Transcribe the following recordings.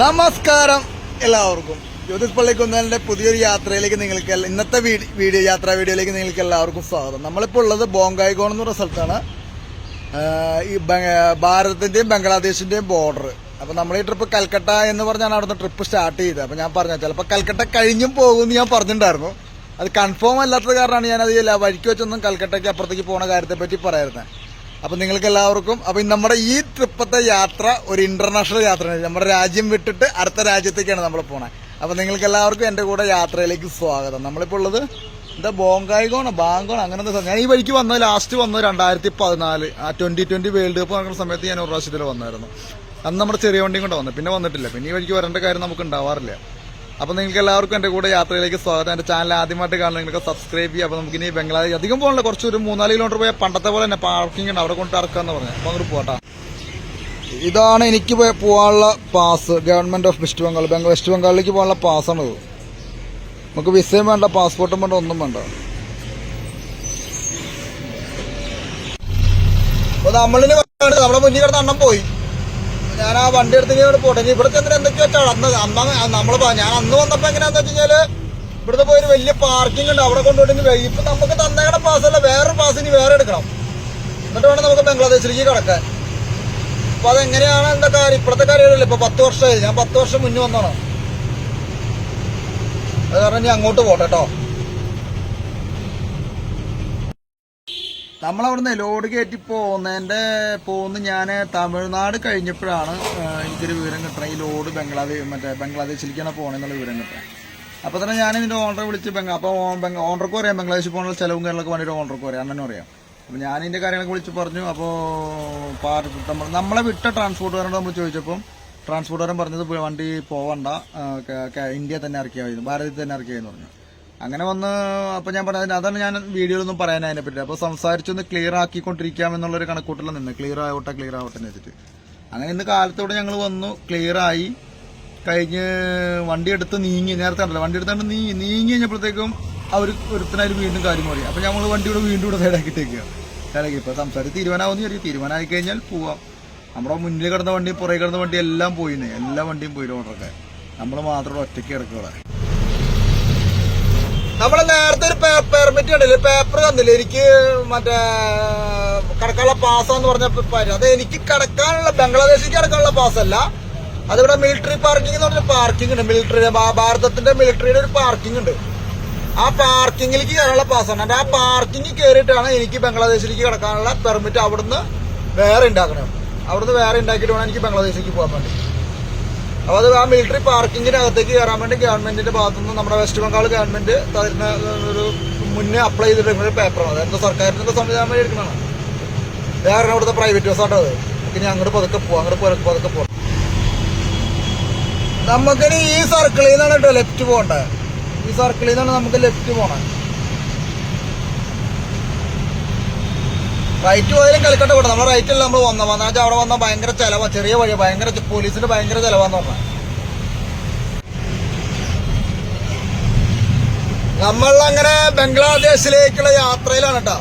നമസ്കാരം എല്ലാവർക്കും. ജ്യോതിഷ് പള്ളിക്കുന്നതിന്റെ പുതിയൊരു യാത്രയിലേക്ക് നിങ്ങൾക്ക് ഇന്നത്തെ വീഡിയോ യാത്രാ വീഡിയോയിലേക്ക് നിങ്ങൾക്ക് എല്ലാവർക്കും സ്വാഗതം. നമ്മളിപ്പോൾ ഉള്ളത് ബോങ്കായിഗോൺ എന്ന് പറഞ്ഞ സ്ഥലത്താണ്. ഈ ഭാരതത്തിന്റെയും ബംഗ്ലാദേശിന്റെയും ബോർഡർ അപ്പൊ നമ്മൾ ഈ ട്രിപ്പ് കൽക്കട്ട എന്ന് പറഞ്ഞാണ് അവിടുന്ന് ട്രിപ്പ് സ്റ്റാർട്ട് ചെയ്തത്. അപ്പൊ ഞാൻ പറഞ്ഞ ചിലപ്പോൾ കൽക്കട്ട കഴിഞ്ഞും പോകുമെന്ന് ഞാൻ പറഞ്ഞിട്ടുണ്ടായിരുന്നു. അത് കൺഫേം അല്ലാത്തത് കാരണമാണ് ഞാനത് വഴിക്ക് വെച്ചൊന്നും കൽക്കട്ടയ്ക്ക് അപ്പുറത്തേക്ക് പോകുന്ന കാര്യത്തെപ്പറ്റി പറയായിരുന്നത് അപ്പൊ നിങ്ങൾക്ക് എല്ലാവർക്കും അപ്പൊ നമ്മുടെ ഈ ട്രിപ്പത്തെ യാത്ര ഒരു ഇന്റർനാഷണൽ യാത്രയാണ്. നമ്മുടെ രാജ്യം വിട്ടിട്ട് അടുത്ത രാജ്യത്തേക്കാണ് നമ്മൾ പോണത് അപ്പൊ നിങ്ങൾക്ക് എല്ലാവർക്കും എന്റെ കൂടെ യാത്രയിലേക്ക് സ്വാഗതം. നമ്മളിപ്പോൾ ഉള്ളത് എന്താ ബോങ്കായികോണ ബാങ്കോണോ അങ്ങനത്തെ എന്താ ഞാൻ ഈ വഴിക്ക് വന്നത് ലാസ്റ്റ് വന്നത് രണ്ടായിരത്തി പതിനാല് ആ ട്വന്റി ട്വന്റി വേൾഡ് കപ്പ് നടക്കുന്ന സമയത്ത് ഞാൻ ഒരു പ്രാവശ്യത്തിൽ വന്നായിരുന്നു. അന്ന് നമ്മുടെ ചെറിയ വണ്ടിയും കൊണ്ട് വന്നത് പിന്നെ വന്നിട്ടില്ല. പിന്നെ ഈ വഴിക്ക് വരേണ്ട കാര്യം നമുക്ക് ഉണ്ടാവാറില്ല. അപ്പൊ നിങ്ങൾക്ക് എല്ലാവർക്കും എന്റെ കൂടെ യാത്രയിലേക്ക് സ്വാഗതം. എന്റെ ചാനൽ ആദ്യമായിട്ട് കാണുന്ന നിങ്ങൾക്ക് സബ്സ്ക്രൈബ് ചെയ്യുക. അപ്പൊ നമുക്ക് ഇനി ബംഗ്ലാദേശ് അധികം പോകണല്ലോ കുറച്ച് ഒരു മൂന്നാൽ കിലോമീറ്റർ പോയാൽ പണ്ടത്തെ പോലെ തന്നെ പാർക്കിംഗ് ഉണ്ട്. അവിടെ കൊണ്ട് ഇറക്കാന്ന് പറഞ്ഞു. അപ്പൊ അങ്ങോട്ട് പോട്ടാ ഇതാണ് എനിക്ക് പോകാനുള്ള pass government of West Bengal ബംഗ- വെസ്റ്റ് ബംഗാളിലേക്ക് പോകാനുള്ള പാസ്സാണിത് നമുക്ക് വിസയും വേണ്ട പാസ്പോർട്ടും വേണ്ട ഒന്നും വേണ്ട. അപ്പൊ നമ്മളിന് നമ്മുടെ മുന്നിൽ കിടന്ന് അണ്ണം പോയി. ഞാൻ ആ വണ്ടി എടുത്ത് ഇവിടെ പോട്ടെ ഇവിടുത്തെ ഇവിടെ ചെന്നിട്ട് എന്തൊക്കെയോ ചടന്ന് അന്ന് നമ്മൾ ഞാൻ അന്ന് വന്നപ്പോ എങ്ങനെയാന്ന് വെച്ച് കഴിഞ്ഞാൽ ഇവിടുത്തെ പോയി ഒരു വലിയ പാർക്കിംഗ് ഉണ്ട്. അവിടെ കൊണ്ടുപോയിട്ട് ഇപ്പൊ നമുക്ക് തന്നേക്കണ പാസ്സല്ല വേറൊരു പാസ് ഇനി വേറെ എടുക്കണം. എന്നിട്ട് വേണം നമുക്ക് ബംഗ്ലാദേശിലേക്ക് കടക്കാൻ. അപ്പൊ അതെങ്ങനെയാണ് എന്താ കാര്യം? ഇപ്പോഴത്തെ കാര്യമല്ല ഇപ്പൊ പത്ത് വർഷമായി. ഞാൻ പത്ത് വർഷം മുന്നേ വന്നാണ് അത് കാരണം ഇനി അങ്ങോട്ട് പോട്ടെ കേട്ടോ നമ്മളവിടുന്ന് ലോഡ് കയറ്റി പോകുന്നതിന്റെ പോകുന്ന ഞാൻ തമിഴ്നാട് കഴിഞ്ഞപ്പോഴാണ് എനിക്കൊരു വിവരം കിട്ടണം. ഈ ലോഡ് ബംഗ്ലാദേശ് മറ്റേ ബംഗ്ലാദേശിലേക്കാണ് പോകണമെന്നുള്ള വിവരം കിട്ടണം. അപ്പോൾ തന്നെ ഞാൻ ഇതിന്റെ ഓണറെ വിളിച്ച് ബംഗാ അപ്പോൾ ഓണർക്ക് പറയാം. ബംഗ്ലാദേശിൽ പോകാനുള്ള ചിലവും കാര്യങ്ങളൊക്കെ വേണ്ടിയിട്ട് ഓണർക്ക് പറയാം. അണ്ണനും അറിയാം അപ്പോൾ ഞാൻ ഇതിന്റെ കാര്യങ്ങളൊക്കെ വിളിച്ച് പറഞ്ഞു. അപ്പോൾ പാർട്ട് നമ്മളെ വിട്ട ട്രാൻസ്പോർട്ടുകാരോട് നമ്മൾ ചോദിച്ചപ്പം ട്രാൻസ്പോർട്ടുകാരൻ പറഞ്ഞത് വണ്ടി പോവണ്ട ഇന്ത്യ തന്നെ ഇറക്കിയാൽ മതി ഭാരതത്തിൽ തന്നെ ഇറക്കിയായിരുന്നു പറഞ്ഞു. അങ്ങനെ വന്ന് അപ്പൊ ഞാൻ പറഞ്ഞത് അതാണ് ഞാൻ വീഡിയോയിലൊന്നും പറയാൻ അതിനെ പറ്റി അപ്പൊ സംസാരിച്ചൊന്ന് ക്ലിയർ ആക്കിക്കൊണ്ടിരിക്കാം എന്നുള്ളൊരു കണക്കൂട്ടിൽ നിന്ന് ക്ലിയർ ആവട്ടെ ക്ലിയർ ആവട്ടെ എന്ന് വെച്ചിട്ട്. അങ്ങനെ ഇന്ന് കാലത്തോടെ ഞങ്ങൾ വന്നു ക്ലിയർ ആയി. കഴിഞ്ഞ് വണ്ടി എടുത്ത് നീങ്ങി നേരത്തെ ഉണ്ടല്ലോ വണ്ടി എടുത്താണ്ട് നീ നീങ്ങി കഴിഞ്ഞപ്പോഴത്തേക്കും അവർ ഒരുത്തനായാലും വീണ്ടും കാര്യം പറയും അപ്പൊ ഞങ്ങൾ വണ്ടിയുടെ വീണ്ടും ഇവിടെ സൈഡാക്കിട്ടേക്കുക സൈഡാക്കി. ഇപ്പൊ സംസാരിച്ച് തീരുമാനമാവുന്ന ചെറിയ തീരുമാനമായി കഴിഞ്ഞാൽ പോവാം. നമ്മുടെ മുന്നിൽ കിടന്ന വണ്ടി പുറകെ കിടന്ന വണ്ടി എല്ലാം പോയിന്ന്. എല്ലാ വണ്ടിയും പോയി ഓർഡറൊക്കെ നമ്മൾ മാത്രം ഒറ്റയ്ക്ക് കിടക്കുക നമ്മൾ നേരത്തെ ഒരു പെർമിറ്റ് കണ്ടില്ലേ? പേപ്പർ തന്നില്ലേ? എനിക്ക് മറ്റേ കടക്കാനുള്ള പാസ്സാന്ന് പറഞ്ഞ. അത് എനിക്ക് കടക്കാനുള്ള ബംഗ്ലാദേശിക്ക് കടക്കാനുള്ള പാസ്സല്ല അതിവിടെ മിലിറ്ററി പാർക്കിംഗ് എന്ന് പറഞ്ഞ പാർക്കിംഗ് ഉണ്ട്. മിലിറ്ററി ഭാരതത്തിന്റെ മിലിറ്ററിയുടെ ഒരു പാർക്കിംഗ് ഉണ്ട്. ആ പാർക്കിങ്ങിലേക്ക് കയറാനുള്ള പാസ്സാണ് അത് ആ പാർക്കിംഗ് കയറിയിട്ടാണ് എനിക്ക് ബംഗ്ലാദേശിലേക്ക് കിടക്കാനുള്ള പെർമിറ്റ് അവിടുന്ന് വേറെ ഉണ്ടാക്കണം അവിടുന്ന് വേറെ ഉണ്ടാക്കിയിട്ട് വേണം എനിക്ക് ബംഗ്ലാദേശിലേക്ക് പോകാൻ വേണ്ടി. അപ്പൊ അത് ആ മിലിറ്ററി പാർക്കിങ്ങിനകത്തേക്ക് കയറാൻ വേണ്ടി ഗവൺമെന്റിന്റെ ഭാഗത്തുനിന്ന് നമ്മുടെ വെസ്റ്റ് ബംഗാൾ ഗവൺമെന്റ് തരുന്ന ഒരു മുന്നേ അപ്ലൈ ചെയ്തിട്ടുള്ള ഒരു പേപ്പറാണ് അതായത് സർക്കാരിന്റെ സംവിധാനം വഴി എടുക്കണതാണ് വേറെ അവിടുത്തെ പ്രൈവറ്റ് ബസ്സാട്ടോ അത്? ഇനി അങ്ങോട്ട് പതുക്കെ പോവാം. അങ്ങോട്ട് പതുക്കെ പോവാം. നമുക്കിനി ഈ സർക്കിളിൽ നിന്നാണ് കേട്ടോ ലെഫ്റ്റ് പോകേണ്ടത് ഈ സർക്കിളിൽ നിന്നാണ് നമുക്ക് ലെഫ്റ്റ് പോണേ. റൈറ്റ് പോയാലും കളിക്കട്ടെ വിടാം നമ്മൾ റൈറ്റ് അല്ല നമ്മൾ വന്ന വന്നാൽ അവിടെ വന്നാൽ ഭയങ്കര ചിലവാ. ചെറിയ വഴി ഭയങ്കര പോലീസിന് ഭയങ്കര ചിലവാന്ന് പറഞ്ഞ. നമ്മൾ അങ്ങനെ ബംഗ്ലാദേശിലേക്കുള്ള യാത്രയിലാണ് കേട്ടോ.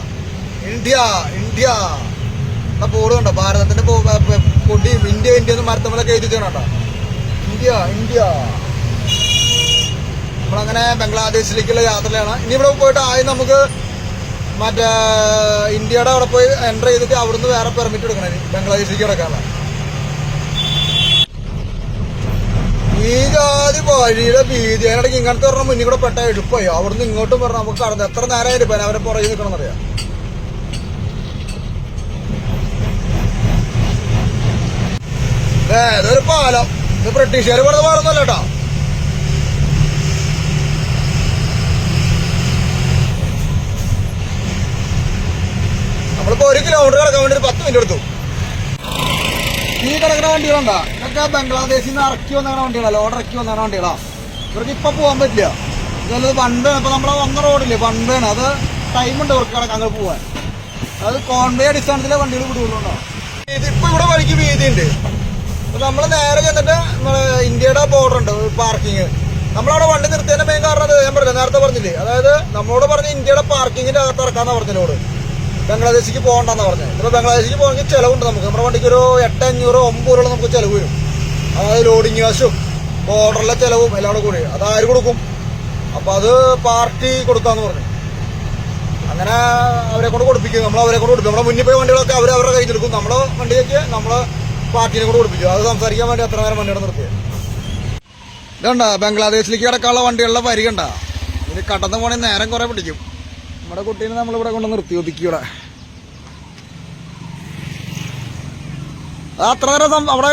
India India. എന്നാ ബോർഡ് കണ്ടോ? ഭാരതത്തിന്റെ കൊടി ഇന്ത്യ ഇന്ത്യ എന്ന് മരത്തമ്മലൊക്കെ എഴുതി കേട്ടോ. India India. നമ്മളങ്ങനെ ബംഗ്ലാദേശിലേക്കുള്ള യാത്രയിലാണ്. ഇനി ഇവിടെ പോയിട്ട് ആദ്യം നമുക്ക് മറ്റേ ഇന്ത്യയുടെ അവിടെ പോയി എന്റർ ചെയ്തിട്ട് അവിടുന്ന് വേറെ പെർമിറ്റ് എടുക്കണം ബംഗ്ലാദേശിലേക്ക് കിടക്കാനുള്ള ഈ ജാതി വഴിയുടെ ഭീതി അതിനിടയ്ക്ക് ഇങ്ങനത്തെ പറഞ്ഞ മുന്നിൽ കൂടെ പെട്ട എടുപ്പോയി അവിടുന്ന് ഇങ്ങോട്ടും പറഞ്ഞാൽ നമുക്ക് കടന്ന് എത്ര നേരം എടുപ്പാൻ അവരെ പുറകെ നിൽക്കണം എന്നറിയാം ഏതൊരു പാലം. ഇത് ബ്രിട്ടീഷുകാർ പറഞ്ഞ പാലൊന്നുമല്ല കേട്ടോ. നമ്മളിപ്പോ ഒരു കിലോമീറ്റർ കിടക്കാൻ വേണ്ടി ഒരു പത്ത് മിനിറ്റ് എടുത്തു. ഈ കിടക്കുന്ന വണ്ടികളുണ്ടാ ഇതൊക്കെ ബംഗ്ലാദേശിൽ നിന്ന് ഇറക്കി വന്ന വണ്ടികളാ ലോഡ് ഇറക്കി വന്ന വണ്ടികളാ. ഇവർക്ക് ഇപ്പൊ പോകാൻ പറ്റില്ല. ഇതല്ലത് പണ്ടാണ് ഇപ്പൊ നമ്മളെ വന്ന റോഡില്ലേ പണ്ടാണ് അത് ടൈമുണ്ട് ഇവർക്ക് കിടക്കാൻ അങ്ങോട്ട് പോവാൻ. അത് കോൺവേ അടിസ്ഥാനത്തിലെ വണ്ടികൾ വിടുകയുള്ളൂ ഇപ്പൊ ഇവിടെ വഴിക്ക് വീതി ഉണ്ട് അപ്പൊ നമ്മൾ നേരെ ചെന്നിട്ട് ഇന്ത്യയുടെ ബോർഡർ ഉണ്ട് പാർക്കിങ് നമ്മളവിടെ വണ്ടി നിർത്തിയതിന്റെ മെയിൻ കാരണം ഞാൻ പറഞ്ഞില്ല? നേരത്തെ പറഞ്ഞില്ലേ? അതായത് നമ്മളോട് പറഞ്ഞ ഇന്ത്യയുടെ പാർക്കിങ്ങിന്റെ അകത്ത് ഇറക്കാന്നാ പറഞ്ഞതിനോട് ബംഗ്ലാദേശിക്ക് പോകണ്ടെന്ന് പറഞ്ഞത് ഇപ്പോൾ ബംഗ്ലാദേശിക്ക് പോകണമെങ്കിൽ ചിലവുണ്ട് നമുക്ക്. നമ്മുടെ വണ്ടിക്ക് ഒരു എട്ട് അഞ്ഞൂറ് ഒമ്പത് രൂപ നമുക്ക് ചിലവ് വരും. അതായത് ലോഡിങ് കാശും ബോർഡറിലെ ചിലവും എല്ലാം കൂടെ കൂടി. അത് ആര് കൊടുക്കും? അപ്പോൾ അത് പാർട്ടി കൊടുക്കാന്ന് പറഞ്ഞു. അങ്ങനെ അവരെ കൊണ്ട് കൊടുപ്പിക്കും. നമ്മൾ അവരെ കൊണ്ട് കൊടുക്കും നമ്മുടെ മുന്നിൽ പോയ വണ്ടികളൊക്കെ അവർ അവരുടെ കയ്യിൽ എടുക്കും. നമ്മളെ വണ്ടിയൊക്കെ നമ്മൾ പാർട്ടിനെ കൊണ്ട് കൊടുപ്പിക്കും. അത് സംസാരിക്കാൻ വേണ്ടി അത്ര നേരം വണ്ടിയുടെ നിർത്തിയത് ഇതുണ്ട? ബംഗ്ലാദേശിലേക്ക് കിടക്കാനുള്ള വണ്ടികളുടെ പരിഗണ്ട കണ്ട? ഇത് കടന്നു പോകണമെങ്കിൽ നേരം കുറേ പിടിക്കും. നമ്മുടെ കുട്ടീനെ നമ്മളിവിടെ കൊണ്ട് നിർത്തി ഒതുക്കിയൂടെ അത് അത്ര നേരം അവിടെ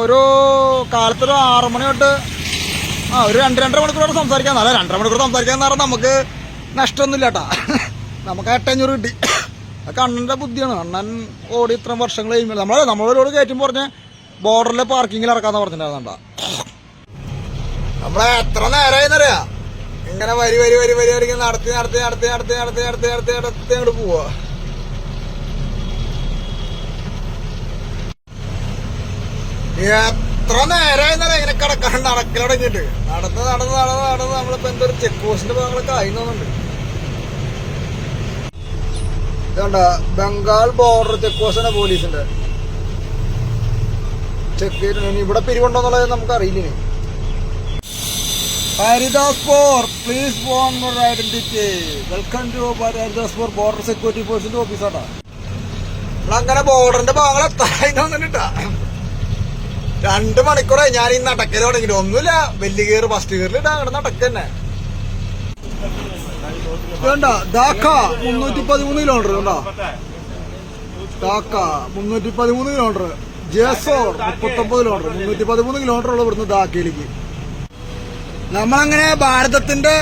ഒരു കാലത്തൊരു ആറു മണി തൊട്ട് ആ ഒരു രണ്ട് രണ്ടര മണിക്കൂറോടെ സംസാരിക്കാൻ അല്ല രണ്ടര മണിക്കൂർ സംസാരിക്കാൻ പറഞ്ഞാൽ നമുക്ക് നഷ്ടമൊന്നുമില്ല കേട്ടാ നമുക്ക് എട്ടഞ്ഞൂറ് കിട്ടി. അതൊക്കെ അണ്ണന്റെ ബുദ്ധിയാണ്. അണ്ണൻ ഓടി ഇത്രയും വർഷങ്ങൾ കഴിയുമ്പോൾ നമ്മളെ നമ്മളോട് കയറ്റും പറഞ്ഞ് ബോർഡറിലെ പാർക്കിങ്ങിൽ ഇറക്കാന്ന് പറഞ്ഞിട്ടുണ്ടായിരുന്നണ്ട നമ്മളെ എത്ര നേരമായിന്നറിയാ ഇങ്ങനെ വരി വരി വരി വരി വരി നടത്തി നടത്തി നടത്തി നടത്തി നടത്തി നടത്തി നടത്തി നടത്തി അങ്ങോട്ട് പോവാ. എത്ര നേരായിരുന്നാലും ഇങ്ങനെ കിടക്കാൻ നടക്കലടങ്ങിട്ട് നടന്ന് നടന്ന് നടന്ന് നടന്ന് നമ്മളിപ്പോ എന്തൊരു ചെക്ക് പോസ്റ്റിന്റെ ഭാഗങ്ങളൊക്കെ ആയി തോന്നുന്നുണ്ട് ഇതുണ്ട? ബംഗാൾ ബോർഡർ ചെക്ക് പോസ്റ്റിന്റെ പോലീസിന്റെ. ചെക്ക് ചെയ്തിട്ടുണ്ട്. ഇവിടെ പിരിവുണ്ടോന്നുള്ളത് നമുക്ക് അറിയില്ലേ Haridaspur please phone identity welcome to border security ഫോഴ്സിന്റെ ഓഫീസാണ് അങ്ങനെ ബോർഡറിന്റെ ഭാഗങ്ങൾ എത്തായി രണ്ടു മണിക്കൂറായി ഞാൻ ഈ നടക്കൽ തുടങ്ങിട്ട് ഒന്നുമില്ല വലിയ കയറ് ഫസ്റ്റ് കയറിൽ ഇടാ അങ്ങനെ നടക്ക തന്നെ വേണ്ട ഡാക്ക മുന്നൂറ്റി പതിമൂന്ന് കിലോമീറ്റർ കണ്ടോ ധാക്ക മുന്നൂറ്റി പതിമൂന്ന് കിലോമീറ്റർ ജേസോർ മുപ്പത്തൊമ്പത് കിലോമീറ്റർ മുന്നൂറ്റി പതിമൂന്ന് കിലോമീറ്റർ ഉള്ള ഇവിടുന്ന് ഡാക്കയിലേക്ക് നമ്മളങ്ങനെ ഭാരതത്തിന്റെ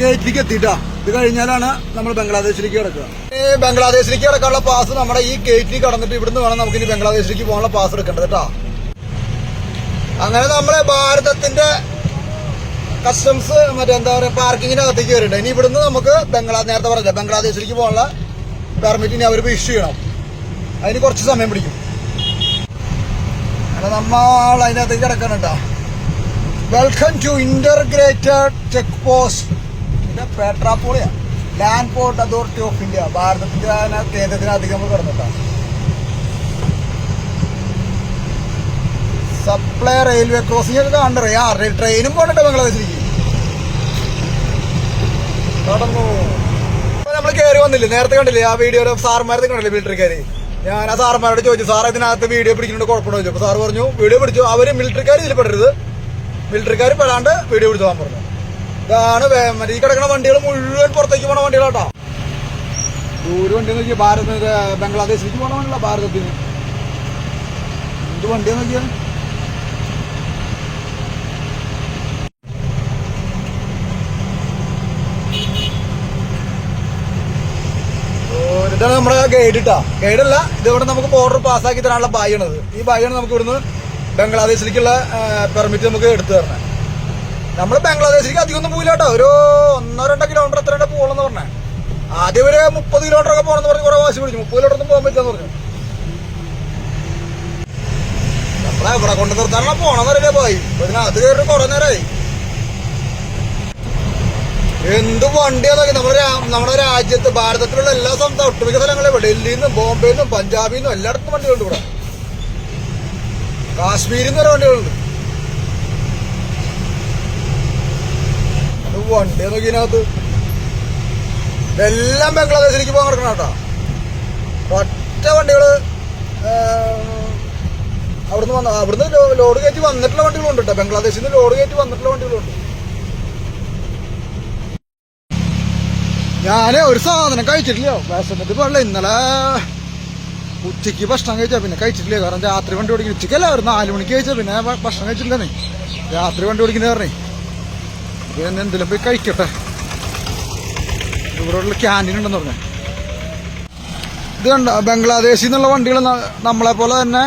ഗേറ്റിലേക്ക് എത്തിയിട്ടാ. ഇത് കഴിഞ്ഞാലാണ് നമ്മൾ ബംഗ്ലാദേശിലേക്ക് കിടക്കുക. ഈ ബംഗ്ലാദേശിലേക്ക് കിടക്കാനുള്ള പാസ് നമ്മുടെ ഈ ഗേറ്റിൽ കടന്നിട്ട് ഇവിടുന്ന് വേണം നമുക്ക് ഇനി ബംഗ്ലാദേശിലേക്ക് പോകാനുള്ള പാസ് എടുക്കേണ്ടത് കേട്ടോ അങ്ങനെ നമ്മളെ ഭാരതത്തിന്റെ കസ്റ്റംസ് മറ്റേ എന്താ പറയുക പാർക്കിങ്ങിന്റെ അകത്തേക്ക് വരുന്നുണ്ട് ഇനി ഇവിടുന്ന് നമുക്ക് ബംഗ്ലാ നേരത്തെ പറഞ്ഞില്ല ബംഗ്ലാദേശിലേക്ക് പോകാനുള്ള പെർമിറ്റ് ഇനി അവർ ഇഷ്യൂ ചെയ്യണം. അതിന് കുറച്ച് സമയം പിടിക്കും. അങ്ങനെ നമ്മൾ അതിനകത്തേക്ക് കിടക്കണം കേട്ടോ welcome to integrated check post ഇത് പേട്രാപ്പോളിയ land port authority of India ഭാരതത്തിന്റെ കേന്ദ്രത്തിനധികം നമ്മൾ കിടന്നിട്ടാണ് സപ്ലൈ റെയിൽവേ ക്രോസിംഗ് ഒക്കെ കാണണ്ടേ? ആ ട്രെയിനും പോകണ്ടേ ബംഗ്ലാദേശിലേക്ക്. കടന്നു. നമ്മൾ കയറി വന്നില്ലേ? നേരത്തെ കണ്ടില്ലേ? ആ വീഡിയോയിൽ സാർമാരത്തെ കണ്ടില്ലേ മിലിറ്ററിക്കാര് ഞാൻ ആ സാർമാരോട് ചോദിച്ചു സാർ ഇതിനകത്ത് വീഡിയോ പിടിക്കുന്നുണ്ട്? കുഴപ്പമുണ്ടോ ചോദിച്ചു. അപ്പൊ സാർ പറഞ്ഞു വീഡിയോ പിടിച്ചു. അവർ മിലിറ്ററിക്കാർ ഇതിൽ പെടരുത്. മിലിറ്ററിക്കാർ പെടാണ്ട് വീഡിയോ പോകാൻ പറഞ്ഞു. ഇതാണ് ഈ കിടക്കുന്ന വണ്ടികൾ മുഴുവൻ പുറത്തേക്ക് പോണ വണ്ടികളാട്ടോ ദൂരെ വണ്ടി നോക്കിയാൽ ഭാരത ബംഗ്ലാദേശിലേക്ക് പോണ വണ്ടികളാ ഭാരതത്തിന്. എന്ത് വണ്ടിയാ നോക്കിയാ? ഓ, ഇതാണ് നമ്മുടെ ഗൈഡ് ഇട്ടാ ഗൈഡല്ല ഇതിവിടെ നമുക്ക് ബോർഡർ പാസ്സാക്കി തരാനുള്ള ബായാണത് ഈ ബായാണ് നമുക്ക് ഇവിടുന്ന് ബംഗ്ലാദേശിലേക്കുള്ള പെർമിറ്റ് നമുക്ക് എടുത്തു തരണേ. നമ്മൾ ബംഗ്ലാദേശിലേക്ക് അധികം ഒന്നും പോയില്ല കേട്ടോ. ഒരു ഒന്നോ രണ്ടോ കിലോമീറ്റർ എത്ര രണ്ടോ പോകണമെന്ന് പറഞ്ഞേ. ആദ്യം ഒരു മുപ്പത് കിലോമീറ്റർ ഒക്കെ പോകണമെന്ന് പറഞ്ഞ് കുറെ വാശി പിടിച്ചു. മുപ്പത് കിലോമീറ്റർ ഒന്നും പോകാൻ പറ്റില്ലെന്ന് പറഞ്ഞു. നമ്മളെ ഇവിടെ കൊണ്ട് നിർത്താനുള്ള പോണെന്ന് പോണെന്നറിയില്ലേ പോയി. അത് കയറി കുറെ നേരമായി എന്ത് വണ്ടിയാന്നൊക്കെ നമ്മുടെ നമ്മുടെ രാജ്യത്ത് ഭാരതത്തിലുള്ള എല്ലാ സംസ്ഥാനം ഒട്ടുമിക്ക സ്ഥലങ്ങളിലും ഡൽഹിയിൽ നിന്നും ബോംബെയിൽ നിന്നും പഞ്ചാബിൽ നിന്നും എല്ലായിടത്തും വണ്ടികളുണ്ട് ഇവിടെ. കാശ്മീരിൽ നിന്ന് വരെ വണ്ടികളുണ്ട് വണ്ടി നോക്കിനകത്ത് എല്ലാം ബംഗ്ലാദേശിലേക്ക് പോകാൻ കിടക്കണം കേട്ടോ. ഒറ്റ വണ്ടികൾ ആ, അവിടുന്ന് വന്ന അവിടുന്ന് ലോഡ് കയറ്റി വന്നിട്ടുള്ള വണ്ടികളുണ്ട് കേട്ടോ. ബംഗ്ലാദേശിൽ നിന്ന് ലോഡ് കയറ്റി വന്നിട്ടുള്ള വണ്ടികളുണ്ട്. ഞാൻ ഒരു സാധനം കഴിച്ചിട്ടില്ല. വിശന്നിട്ട് പാടില്ല ഇന്നലെ ഉച്ചയ്ക്ക് ഭക്ഷണം കഴിച്ചാ പിന്നെ കഴിച്ചിട്ടില്ല? കാരണം രാത്രി വണ്ടി ഓടിക്കുന്ന ഉച്ചയ്ക്കല്ല ഒരു നാല് മണിക്ക് കഴിച്ചാ പിന്നെ ഭക്ഷണം കഴിച്ചിട്ടില്ലെന്നേ. രാത്രി വണ്ടി ഓടിക്കുന്ന പറഞ്ഞേ പിന്നെ എന്തെങ്കിലും പോയി കഴിക്കട്ടെ. ഇവിടെ ഉള്ള ക്യാന്റീൻ ഉണ്ടെന്ന് പറഞ്ഞു. ഇത് കണ്ട ബംഗ്ലാദേശിൽ നിന്നുള്ള വണ്ടികൾ നമ്മളെ പോലെ തന്നെ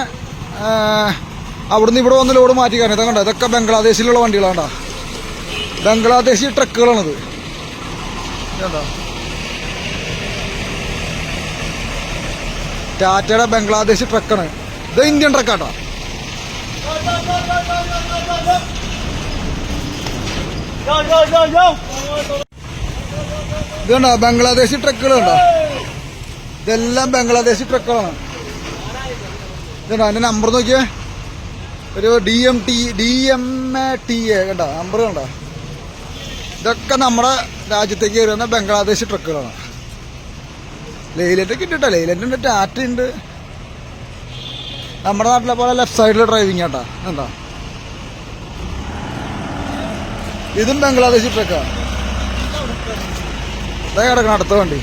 അവിടുന്ന് ഇവിടെ വന്ന് ലോഡ് മാറ്റി കാരണം കണ്ടോ? ഇതൊക്കെ ബംഗ്ലാദേശിലുള്ള വണ്ടികളാണ്ടാ ബംഗ്ലാദേശി ട്രക്കുകളാണിത്. ഇതുണ്ടോ ടാറ്റയുടെ ബംഗ്ലാദേശ് ട്രക്കാണ്. ഇത് ഇന്ത്യൻ ട്രക്കാട്ടോ. ഇതുണ്ടോ ബംഗ്ലാദേശി ട്രക്കുകളുണ്ടോ ഇതെല്ലാം ബംഗ്ലാദേശി ട്രക്കുകളാണ്. ഇതുണ്ടോ അതിന്റെ നമ്പർ നോക്കിയേ. ഒരു D M T D M A T A കണ്ടോ നമ്പർ കണ്ടോ? ഇതൊക്കെ നമ്മുടെ രാജ്യത്തേക്ക് വരുന്ന ബംഗ്ലാദേശി ട്രക്കുകളാണ്. ലെയിലറ്റ് കിട്ടിട്ടോ ലെയിലറ്റ് ഉണ്ട് ടാറ്റ ഉണ്ട് നമ്മുടെ നാട്ടിലെ പോലെ ലെഫ്റ്റ് സൈഡിൽ ഡ്രൈവിംഗ് ആട്ടാ എന്താ ഇതും ബംഗ്ലാദേശി ട്രക്കാ. ഇതാ കിടക്കണം അടുത്ത വണ്ടി.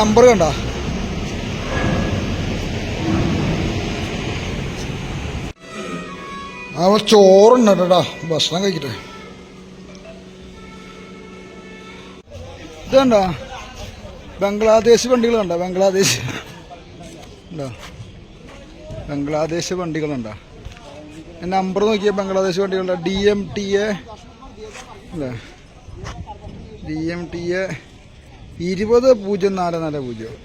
നമ്പർ കണ്ട? അവ ചോറുണ്ട് കേട്ടോ ഭക്ഷണം കഴിക്കട്ടെ. ഇത് കണ്ടോ ബംഗ്ലാദേശ് വണ്ടികൾ കണ്ടോ ബംഗ്ലാദേശ്. ഉണ്ടോ? ബംഗ്ലാദേശ് വണ്ടികളുണ്ടോ? നമ്പർ നോക്കിയ ബംഗ്ലാദേശ് വണ്ടികളുടെ. ഡി എം ടി എ അല്ലേ? ഡി എം ടി എ ഇരുപത് പൂജ്യം നാല് നാല് പൂജ്യം.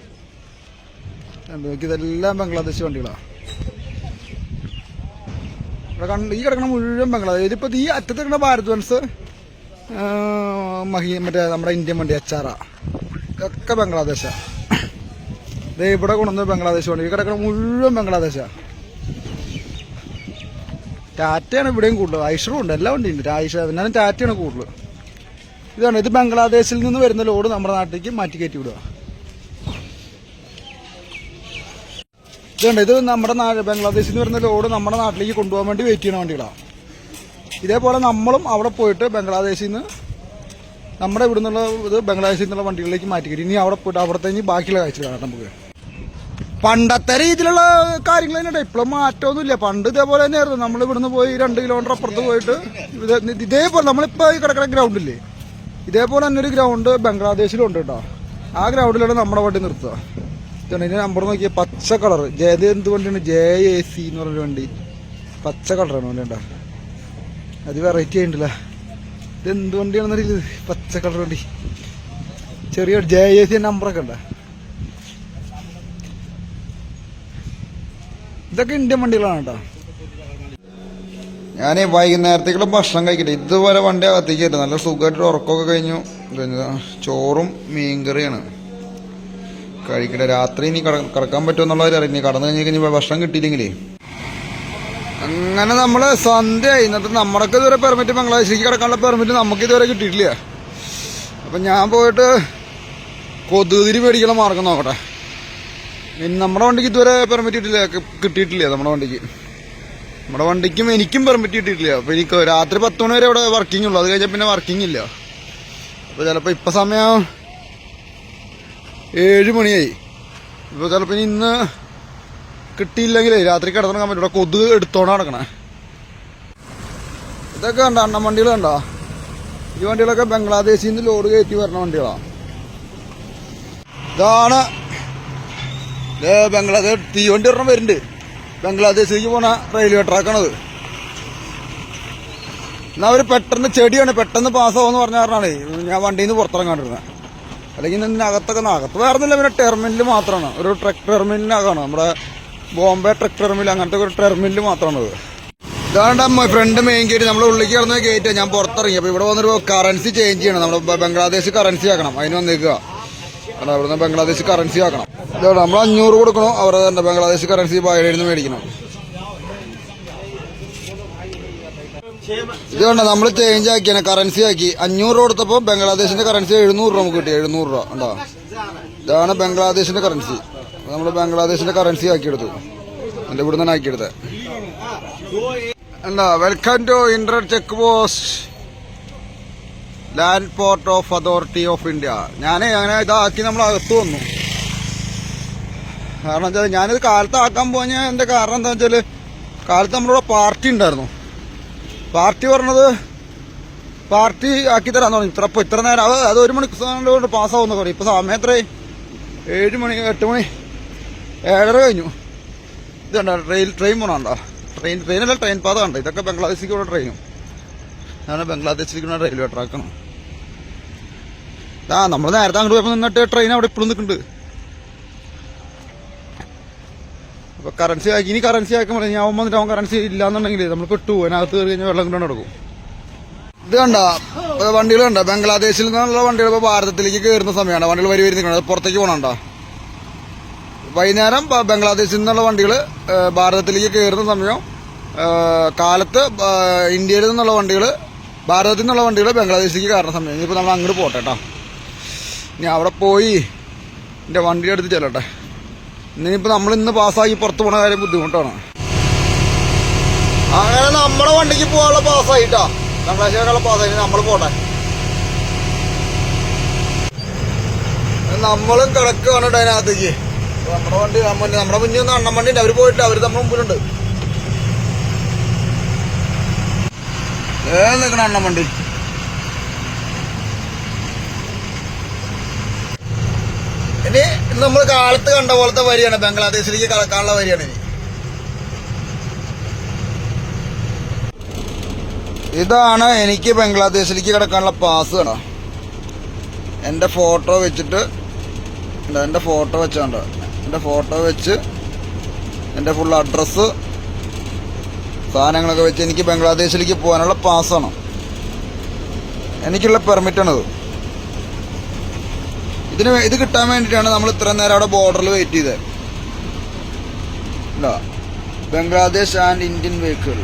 ഇതെല്ലാം ബംഗ്ലാദേശ് വണ്ടികളാണ് ഇവിടെ കണ്ട് ഈ കിടക്കണ മുഴുവൻ ബംഗ്ലാദേശ് ഇതിപ്പോൾ ഈ അറ്റത്ത് ഭാരത് വൻസ് മഹി മറ്റേ നമ്മുടെ ഇന്ത്യൻ വണ്ടി അച്ചാറ ഇതൊക്കെ ബംഗ്ലാദേശാണ് ദേ ഇവിടെ കൊണ്ടുവന്നത് ബംഗ്ലാദേശ് വണ്ടി. കിടക്കണ മുഴുവൻ ബംഗ്ലാദേശാണ് ടാറ്റയാണ് ഇവിടെയും കൂടുതൽ. ഐഷറും ഉണ്ട് എല്ലാ വണ്ടിയുണ്ട്. ഐഷ എന്നാലും ടാറ്റയാണ് കൂടുതൽ. ഇതാണ് ഇത് ബംഗ്ലാദേശിൽ നിന്ന് വരുന്ന ലോഡ് നമ്മുടെ നാട്ടിലേക്ക് മാറ്റി കയറ്റി വിടുക. ഇതുണ്ട് ഇത് നമ്മുടെ ബംഗ്ലാദേശിൽ നിന്ന് വരുന്ന ലോഡ് നമ്മുടെ നാട്ടിലേക്ക് കൊണ്ടുപോകാൻ വേണ്ടി വെയിറ്റ് ചെയ്യണ വണ്ടികളാണ് ഇതേപോലെ നമ്മളും അവിടെ പോയിട്ട് ബംഗ്ലാദേശിൽ നിന്ന് നമ്മുടെ ഇവിടെ നിന്നുള്ള ഇത് ബംഗ്ലാദേശിൽ നിന്നുള്ള വണ്ടികളിലേക്ക് മാറ്റി കയറ്റി ഇനി അവിടെ പോയിട്ട് അവിടുത്തെ ഇനി ബാക്കിയുള്ള കാഴ്ച കാണാം നമുക്ക്. പണ്ടത്തെ രീതിയിലുള്ള കാര്യങ്ങൾ തന്നെയാണ് ഇപ്പോഴും മാറ്റമൊന്നുമില്ല. പണ്ട് ഇതേപോലെ തന്നെയായിരുന്നു. നമ്മൾ ഇവിടുന്ന് പോയി രണ്ട് കിലോമീറ്റർ അപ്പുറത്ത് പോയിട്ട് ഇതേപോലെ നമ്മളിപ്പോൾ ഈ കിടക്കുന്ന ഗ്രൗണ്ടില്ലേ ഇതേപോലെ തന്നെ ഒരു ഗ്രൗണ്ട് ബംഗ്ലാദേശിലുണ്ട് കേട്ടോ. ആ ഗ്രൗണ്ടിലാണ് നമ്മുടെ വണ്ടി നിർത്തുക. ഇതാണ് നമ്പർ നോക്കിയ. പച്ച കളർ ജയത് എന്ത് വണ്ടിയാണ്? ജെ എ സി എന്ന് പറഞ്ഞൊരു വണ്ടി. പച്ച കളറാണ് വണ്ടി ഉണ്ടാ അത് വെറൈറ്റി ആയിട്ടുണ്ടല്ല ഇത് എന്ത് വണ്ടിയാണെന്നറിയില്ല പച്ച കളർ വണ്ടി. ചെറിയ ജെ എ സി നമ്പറൊക്കെ ഉണ്ടാ? ഇതൊക്കെ ഇന്ത്യൻ വണ്ടികളാണ് കേട്ടോ ഞാൻ വൈകുന്നേരത്തേക്കുള്ള ഭക്ഷണം കഴിക്കട്ടെ. ഇതുവരെ വണ്ടി അകത്തേക്കായിരുന്നു നല്ല സുഖമായിട്ട് ഉറക്കമൊക്കെ കഴിഞ്ഞു. ചോറും മീൻകറിയാണ്. കഴിക്കട്ടെ. രാത്രി ഇനി കട കിടക്കാൻ പറ്റുമെന്നുള്ളവർ അറിയില്ല കടന്നു കഴിഞ്ഞ് കഴിഞ്ഞാൽ ഭക്ഷണം കിട്ടിയില്ലെങ്കിലേ. അങ്ങനെ നമ്മൾ സന്ധ്യയായി. എന്നിട്ട് നമ്മുടെയൊക്കെ ഇതുവരെ പെർമിറ്റ് ബംഗ്ലാദേശിലേക്ക് കിടക്കാനുള്ള പെർമിറ്റ് നമുക്ക് ഇതുവരെ കിട്ടിയിട്ടില്ല. അപ്പം ഞാൻ പോയിട്ട് കൊതുതിരി മേടിക്കുന്ന മാർഗം നോക്കട്ടെ. നമ്മുടെ വണ്ടിക്ക് ഇതുവരെ പെർമിറ്റ് കിട്ടില്ല കിട്ടിയിട്ടില്ല നമ്മുടെ വണ്ടിക്ക്. നമ്മുടെ വണ്ടിക്കും എനിക്കും പെർമിറ്റ് കിട്ടിയിട്ടില്ല. അപ്പോൾ എനിക്ക് രാത്രി പത്ത് മണി വരെ ഇവിടെ വർക്കിംഗ് ഉള്ളൂ. അത് കഴിഞ്ഞാൽ പിന്നെ വർക്കിംഗ് ഇല്ല. അപ്പോൾ ചിലപ്പോൾ ഇപ്പം സമയം ഏഴ് മണിയായി. ഇപ്പോൾ ചിലപ്പോൾ ഇനി ഇന്ന് കിട്ടിയില്ലെങ്കിലേ രാത്രി കിടന്നിറങ്ങാൻ പറ്റും കൊതുക് എടുത്തോണ്ട് നടക്കണേ. ഇതൊക്കെ കണ്ട? അണ്ണൻ വണ്ടികൾ കണ്ടോ? ഈ വണ്ടികളൊക്കെ ബംഗ്ലാദേശിൽ നിന്ന് ലോഡ് കയറ്റി വരണ വണ്ടികളാ. ഇതാണ് ഇത് ബംഗ്ലാദേശ് തീവണ്ടി ഒരെണ്ണം വരുന്നുണ്ട്. ബംഗ്ലാദേശിലേക്ക് പോണ റെയിൽവേ ട്രാക്കാണത്. എന്നാ അവർ പെട്ടെന്ന് ചെടിയാണ് പെട്ടെന്ന് പാസ്സാവെന്ന് പറഞ്ഞ കാരണമാണ് ഞാൻ വണ്ടിയിൽ നിന്ന് പുറത്തിറങ്ങാണ്ടിരുന്നത് അല്ലെങ്കിൽ ഇതിന്റെ അകത്ത് വേറെ ഒന്നുമില്ല പിന്നെ ടെർമിനൽ മാത്രമാണ് ഒരു ട്രക്ക് ടെർമിനലിനകമാണ് നമ്മുടെ ബോംബെ ട്രക്ക് ടെർമിൽ അങ്ങനത്തെ ഒരു ടെർമിനൽ മാത്രമാണത്. ഇതാണ്ട് ഫ്രണ്ട് മെയിൻ ഗേറ്റ് നമ്മൾ ഉള്ളിൽ കിടന്ന ഗേറ്റ് ഞാൻ പുറത്തിറങ്ങി. അപ്പോൾ ഇവിടെ വന്നൊരു കറൻസി ചേഞ്ച് ചെയ്യണം. നമ്മുടെ ബംഗ്ലാദേശ് കറൻസി ആക്കണം. അതിന് വന്നേക്കുക അല്ല ഇവിടുന്ന് ബംഗ്ലാദേശ് കറൻസി ആക്കണം. ഇതാണ് നമ്മൾ അഞ്ഞൂറ് കൊടുക്കണം. അവരെ തന്നെ ബംഗ്ലാദേശ് കറൻസി ബായയിൽ നിന്ന് മേടിക്കണം ഇതുകൊണ്ട് നമ്മൾ ചേഞ്ച് ആക്കിയാണ് കറൻസി ആക്കി. അഞ്ഞൂറ് രൂപ കൊടുത്തപ്പോൾ ബംഗ്ലാദേശിന്റെ കറൻസി എഴുന്നൂറ് രൂപ നമുക്ക് കിട്ടി. എഴുന്നൂറ് രൂപ ഉണ്ടോ ഇതാണ് ബംഗ്ലാദേശിന്റെ കറൻസി നമ്മൾ ബംഗ്ലാദേശിന്റെ കറൻസി ആക്കിയെടുത്തു. എന്റെ ഇവിടെ തന്നെ ആക്കിയെടുത്തത് എന്താ welcome to inter check post land port of authority of India ഞാൻ അങ്ങനെ ഇതാക്കി നമ്മൾ അകത്ത് വന്നു. കാരണം വെച്ചാൽ ഞാനിത് കാലത്ത് ആക്കാൻ പോഞ്ഞ എന്റെ കാരണം എന്താ വെച്ചാൽ കാലത്ത് നമ്മളിവിടെ പാർട്ടി ഉണ്ടായിരുന്നു. പാർട്ടി പറഞ്ഞത് പാർട്ടി ആക്കി തരാൻ തുടങ്ങി ഇത്ര ഇപ്പോൾ ഇത്ര നേരം അത് ഒരു മണിക്കൂർ കൊണ്ട് പാസ്സാവുന്ന പറയും. ഇപ്പോൾ സമയം എത്രയായി? ഏഴ് മണി എട്ട് മണി. ഏഴര കഴിഞ്ഞു. ഇത് കണ്ടോ ട്രെയിൻ ട്രെയിൻ പോകണുണ്ടോ ട്രെയിൻ ട്രെയിനല്ല ട്രെയിൻ പാത കണ്ടോ? ഇതൊക്കെ ബംഗ്ലാദേശിലേക്കുള്ള ട്രെയിനും അതാണ് ബംഗ്ലാദേശിലേക്കുള്ള റെയിൽവേ ട്രാക്കാണ് ആ നമ്മൾ നേരത്തെ അങ്ങോട്ട് പോയപ്പോൾ നിന്നിട്ട് ട്രെയിൻ അവിടെ ഇപ്പോഴും നിൽക്കുന്നുണ്ട് അപ്പൊ കറൻസി ആക്കി ഇനി കറൻസി ആക്കുമ്പോൾ ഞാൻ വന്നിട്ട് അവൻ കറൻസി ഇല്ലാന്നുണ്ടെങ്കിൽ നമ്മൾ പെട്ടു അതിനകത്ത് കയറി കഴിഞ്ഞാൽ വെള്ളം കൊണ്ടു നടക്കും. ഇത് കണ്ട? വണ്ടികൾ കണ്ടോ? ബംഗ്ലാദേശിൽ നിന്നുള്ള വണ്ടികൾ ഇപ്പോൾ ഭാരതത്തിലേക്ക് കയറുന്ന സമയമാണ് വണ്ടികൾ വരി വരി നിൽക്കുന്നത് പുറത്തേക്ക് പോകണണ്ട വൈകുന്നേരം ബംഗ്ലാദേശിൽ നിന്നുള്ള വണ്ടികൾ ഭാരതത്തിലേക്ക് കയറുന്ന സമയം കാലത്ത് ഇന്ത്യയിൽ നിന്നുള്ള വണ്ടികൾ ഭാരതത്തിൽ നിന്നുള്ള വണ്ടികൾ ബംഗ്ലാദേശിലേക്ക് കയറുന്ന സമയം. ഇനിയിപ്പോൾ നമ്മൾ അങ്ങോട്ട് പോട്ടെ കേട്ടോ ഇനി അവിടെ പോയി എന്റെ വണ്ടിയുടെ അടുത്ത് ചെല്ലട്ടെ. ഇനിയിപ്പോൾ നമ്മൾ ഇന്ന് പാസ്സാക്കി പുറത്ത് പോണ കാര്യം ബുദ്ധിമുട്ടാണ്. അങ്ങനെ നമ്മുടെ വണ്ടിക്ക് പോകാനുള്ള പാസ്സായിട്ടാ. ബംഗ്ലാദേശിലേക്കുള്ള പാസ്സായി. നമ്മൾ പോട്ടെ. നമ്മളും കിടക്കുകയാണ് അതിനകത്തേക്ക്. നമ്മുടെ വണ്ടി നമ്മുടെ മുന്നിൽ നിന്ന് അണ്ണൻ വണ്ടി അവർ പോയിട്ട് അവർ നമ്മുടെ മുമ്പിലുണ്ട്. ഏ നിൽക്കണ അണ്ണൻ വണ്ടി. ഇനി നമ്മൾ കാലത്ത് കണ്ട പോലത്തെ വരിയാണ്. ബംഗ്ലാദേശിലേക്ക് കടക്കാനുള്ള വരിയാണ് ഇനി. ഇതാണ് എനിക്ക് ബംഗ്ലാദേശിലേക്ക് കിടക്കാനുള്ള പാസ് കേട്ടോ എന്റെ ഫോട്ടോ വെച്ചിട്ട് എന്റെ ഫോട്ടോ വെച്ചാണ്ട്. എന്റെ ഫോട്ടോ വെച്ച് എന്റെ ഫുൾ അഡ്രസ്സ് സാധനങ്ങളൊക്കെ വെച്ച് എനിക്ക് ബംഗ്ലാദേശിലേക്ക് പോകാനുള്ള പാസ്സാണ് എനിക്കുള്ള പെർമിറ്റാണത് ഇതിന് ഇത് കിട്ടാൻ വേണ്ടിയിട്ടാണ് നമ്മൾ ഇത്രയും നേരം അവിടെ ബോർഡറിൽ വെയിറ്റ് ചെയ്തത് ഇല്ല ബംഗ്ലാദേശ് ആൻഡ് ഇന്ത്യൻ വെഹിക്കിൾ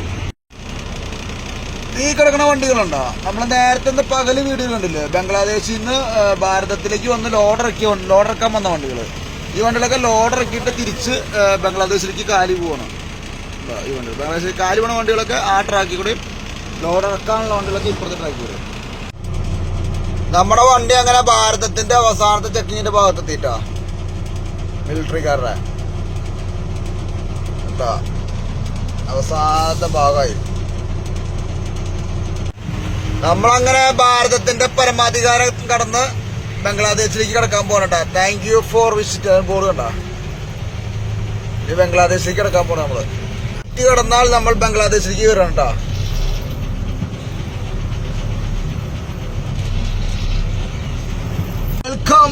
ഈ കിടക്കുന്ന വണ്ടികളുണ്ടോ? നമ്മൾ നേരത്തെ ഇന്ന് പകൽ വീഡിയോ കണ്ടില്ലേ ബംഗ്ലാദേശിൽ നിന്ന് ഭാരതത്തിലേക്ക് വന്ന് ലോഡ് ലോഡറക്കാൻ വന്ന വണ്ടികൾ ഈ വണ്ടികളൊക്കെ ലോഡ് ഇറക്കിയിട്ട് തിരിച്ച് ബംഗ്ലാദേശിലേക്ക് കാലി പോവാണ്. ഈ വണ്ടി ബംഗ്ലാദേശിലേക്ക് കാലി പോണ വണ്ടികളൊക്കെ ആ ട്രാക്കിൽ കൂടെയും ലോഡ് ഇറക്കാനുള്ള വണ്ടികളൊക്കെ ഇപ്പുറത്തെ ട്രാക്കിൽ കൂടെ. നമ്മുടെ വണ്ടി അങ്ങനെ ഭാരതത്തിന്റെ അവസാനത്തെ ചെക്കിങ്ങിന്റെ ഭാഗത്തെത്തിയിട്ടാ. മിലിറ്ററിക്കാരുടെ എന്താ അവസാനത്തെ ഭാഗമായി. നമ്മളങ്ങനെ ഭാരതത്തിന്റെ പരമാധികാരം കടന്ന് ബംഗ്ലാദേശിലേക്ക് കിടക്കാൻ പോകണട്ടാ thank you for visit board കണ്ട. ഈ ബംഗ്ലാദേശിലേക്ക് കിടക്കാൻ പോണ നമ്മൾ. കുട്ടി കിടന്നാൽ നമ്മൾ ബംഗ്ലാദേശിലേക്ക് വരണം ട്ടാ welcome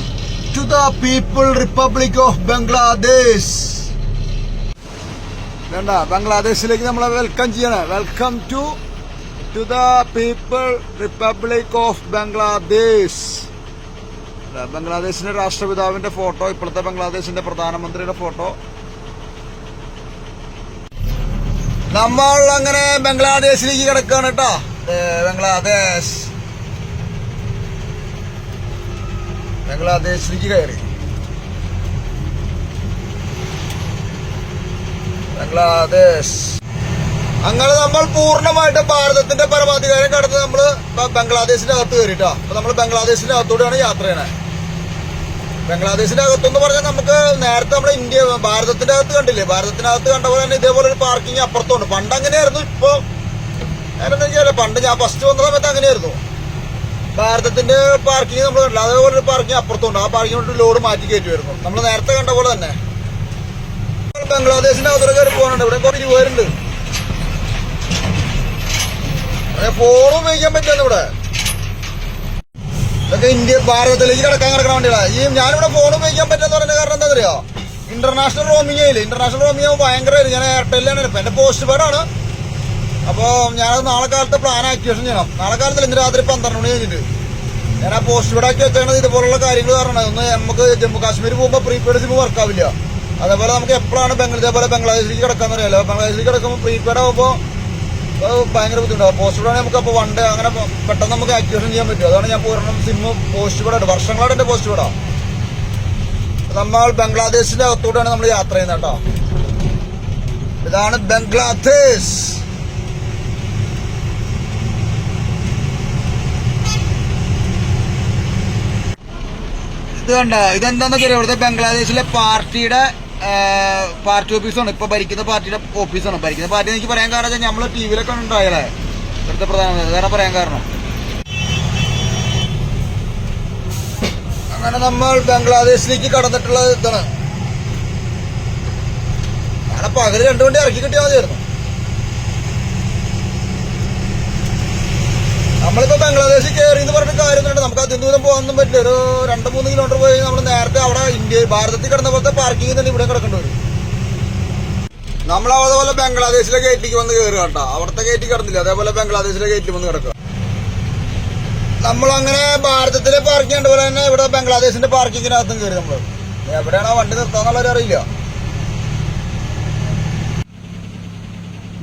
to the people republic of Bangladesh വേണ്ട ബംഗ്ലാദേശിലേക്ക് നമ്മളെ വെൽക്കം ചെയ്യണേ. Welcome to to the people republic of Bangladesh ദാ ബംഗ്ലാദേശിന്റെ രാഷ്ട്രപിതാവിന്റെ ഫോട്ടോ ഇപ്പോഴത്തെ ബംഗ്ലാദേശിന്റെ പ്രധാനമന്ത്രിയുടെ ഫോട്ടോ. നമ്മൾ അങ്ങനെ ബംഗ്ലാദേശിലേക്ക് കിടക്കുകയാണ് കേട്ടോ. ബംഗ്ലാദേശ്. ബംഗ്ലാദേശിലേക്ക് കയറി. ബംഗ്ലാദേശ്. അങ്ങനെ നമ്മൾ പൂർണമായിട്ട് ഭാരതത്തിന്റെ പരമാധികാരം കടന്ന് നമ്മൾ ബംഗ്ലാദേശിന്റെ അകത്ത് കയറിട്ടോ അപ്പൊ നമ്മൾ ബംഗ്ലാദേശിന്റെ അകത്തൂടെയാണ് യാത്ര ചെയ്യണേ. ബംഗ്ലാദേശിന്റെ അകത്തെന്ന് പറഞ്ഞാൽ നമുക്ക് നേരത്തെ നമ്മുടെ ഇന്ത്യ ഭാരതത്തിന്റെ അകത്ത് കണ്ടില്ലേ? ഭാരതത്തിന്റെ അകത്ത് കണ്ട പോലെ തന്നെ ഇതേപോലെ ഒരു പാർക്കിംഗ് അപ്പുറത്തുണ്ട്. പണ്ട് അങ്ങനെയായിരുന്നു ഇപ്പൊ ഞാനെന്താ പണ്ട് ഞാൻ ഫസ്റ്റ് വന്ന സമയത്ത് അങ്ങനെയായിരുന്നു. ഭാരതത്തിന്റെ പാർക്കിംഗ് നമ്മൾ കണ്ടില്ല? അതേപോലെ ഒരു പാർക്കിംഗ് അപ്പുറത്തുണ്ട്. ആ പാർക്കിംഗ് കൊണ്ട് ലോഡ് മാറ്റി കയറ്റി വരുന്നു നമ്മൾ നേരത്തെ കണ്ട പോലെ തന്നെ. ബംഗ്ലാദേശിന്റെ അകത്തോടെ കയറി പോകാനുണ്ട്. ഇവിടെ കുറച്ച് പേരുണ്ട് ഫോൺ ഉപയോഗിക്കാൻ പറ്റുന്നു ഇവിടെ. ഇതൊക്കെ ഇന്ത്യ ഭാരതത്തിലേക്ക് കിടക്കാൻ കിടക്കണ വണ്ടികളാ. ഈ ഞാനിവിടെ ഫോൺ ഉപയോഗിക്കാൻ പറ്റുന്ന പറഞ്ഞ കാരണം എന്താ അറിയോ? ഇന്റർനാഷണൽ റോമിംഗ് ആയില്ലേ ഇന്റർനാഷണൽ റോമിംഗ് ഭയങ്കരമായിരുന്നു ഞാൻ എയർടെല്ലാണ് എടുപ്പം എന്റെ പോസ്റ്റ് പേഡാണ് അപ്പോൾ ഞാനത് നാളെ കാലത്ത് പ്ലാൻ ആക്ടിവേഷൻ ചെയ്യണം. നാളെ കാലത്ത് ഇന്ന് രാത്രി പന്ത്രണ്ട് മണി കഴിഞ്ഞിട്ട്. ഞാൻ ആ പോസ്റ്റ് പേഡ് ആക്കി വെച്ചേക്കണത് ഇതുപോലുള്ള കാര്യങ്ങൾ കാരണം ഒന്ന് നമുക്ക് ജമ്മു കാശ്മീർ പോകുമ്പോൾ പ്രീപെയ്ഡ് വർക്ക് ആവില്ല. അതേപോലെ നമുക്ക് എപ്പോഴാണ് ബംഗ്ലാദേശ് ബംഗ്ലാദേശിലേക്ക് കിടക്കാന്ന് അറിയാലോ. ബംഗ്ലാദേശിലേക്ക് കിടക്കുമ്പോൾ പ്രീപെയ്ഡ് ആകുമ്പോൾ ഭയങ്കര ബുദ്ധിമുട്ടാണ് പോസ്റ്റ് പേഡ് നമുക്ക് അപ്പോൾ വണ്ട് അങ്ങനെ പെട്ടെന്ന് നമുക്ക് ആക്ടിവേഷൻ ചെയ്യാൻ പറ്റും. അതാണ് ഞാൻ പൂർണം സിമ്മ് പോസ്റ്റ് ഇവിടെ വർഷങ്ങളായിട്ട് എന്റെ പോസ്റ്റ് ഇവിടെ നമ്മൾ ബംഗ്ലാദേശിന്റെ അകത്തോടെയാണ് നമ്മൾ യാത്ര ചെയ്യുന്നത് കേട്ടോ. ഇതാണ് ബംഗ്ലാദേശ്. ഇത് കണ്ട? ഇതെന്താന്ന് വെച്ചാൽ ഇവിടുത്തെ ബംഗ്ലാദേശിലെ പാർട്ടിയുടെ പാർട്ടി ഓഫീസാണ്. ഇപ്പൊ ഭരിക്കുന്ന പാർട്ടിയുടെ ഓഫീസാണ്. ഭരിക്കുന്ന പാർട്ടി എനിക്ക് പറയാൻ കാരണം വെച്ചാൽ നമ്മൾ ടി വിയിലൊക്കെ ഉണ്ടായാലേ ഇവിടുത്തെ പ്രധാനമന്ത്രി. കാരണം പറയാൻ കാരണം? അങ്ങനെ നമ്മൾ ബംഗ്ലാദേശിലേക്ക് കടന്നിട്ടുള്ള ഇതാണ്. അങ്ങനെ പകൽ രണ്ടു വണ്ടി ഇറക്കി കിട്ടിയാൽ മതിയായിരുന്നു. നമ്മളിപ്പോ ബംഗ്ലാദേശിൽ കയറി എന്ന് പറഞ്ഞിട്ട് കാര്യമൊന്നുമില്ല. നമുക്ക് അതിന് ദൂരം പോകാനൊന്നും പറ്റില്ല. ഒരു രണ്ട് മൂന്ന് കിലോമീറ്റർ പോയി നമ്മൾ നേരത്തെ അവിടെ ഇന്ത്യ ഭാരതത്തിൽ കിടന്ന പോലത്തെ പാർക്കിംഗ് തന്നെ ഇവിടെ കിടക്കേണ്ടി വരും. നമ്മൾ അതേപോലെ ബംഗ്ലാദേശിലെ ഗേറ്റിലേക്ക് വന്ന് കയറുക കേട്ടോ. അവിടുത്തെ ഗേറ്റിൽ കിടന്നില്ല. അതേപോലെ ബംഗ്ലാദേശിലെ ഗേറ്റിൽ വന്ന് കിടക്കുക. നമ്മൾ അങ്ങനെ ഭാരതത്തിലെ പാർക്കിംഗ് പോലെ തന്നെ ഇവിടെ ബംഗ്ലാദേശിന്റെ പാർക്കിങ്ങിനകത്തും കയറി നമ്മൾ എവിടെയാണോ വണ്ടി നിർത്താന്നുള്ളത് അറിയില്ല ഇത്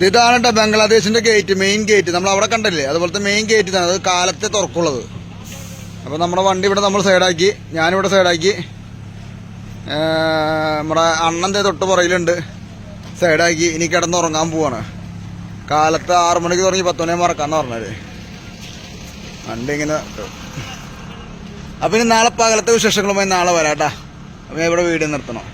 ഇതാണ് കേട്ടോ ബംഗ്ലാദേശിന്റെ ഗേറ്റ് മെയിൻ ഗേറ്റ് നമ്മൾ അവിടെ കണ്ടില്ലേ? അതുപോലത്തെ മെയിൻ ഗേറ്റ് ഇതാണ്. അത് കാലത്തെ തുറക്കുള്ളത്. അപ്പോൾ നമ്മുടെ വണ്ടി ഇവിടെ നമ്മൾ സൈഡാക്കി ഞാനിവിടെ സൈഡാക്കി നമ്മുടെ അണ്ണന്റെ തൊട്ട് പുറയിലുണ്ട് സൈഡാക്കി ഇനി കിടന്നുറങ്ങാൻ പോവാണ്. കാലത്ത് ആറു മണിക്ക് തുടങ്ങി പത്ത് മണിയാകുമ്പോൾ മറക്കാന്ന് പറഞ്ഞത്. വണ്ടി ഇങ്ങനെ അപ്പം ഇനി നാളെ പകലത്തെ വിശേഷങ്ങളുമായി നാളെ വരാട്ടാ. അപ്പം ഇവിടെ വീട് നിർത്തണം.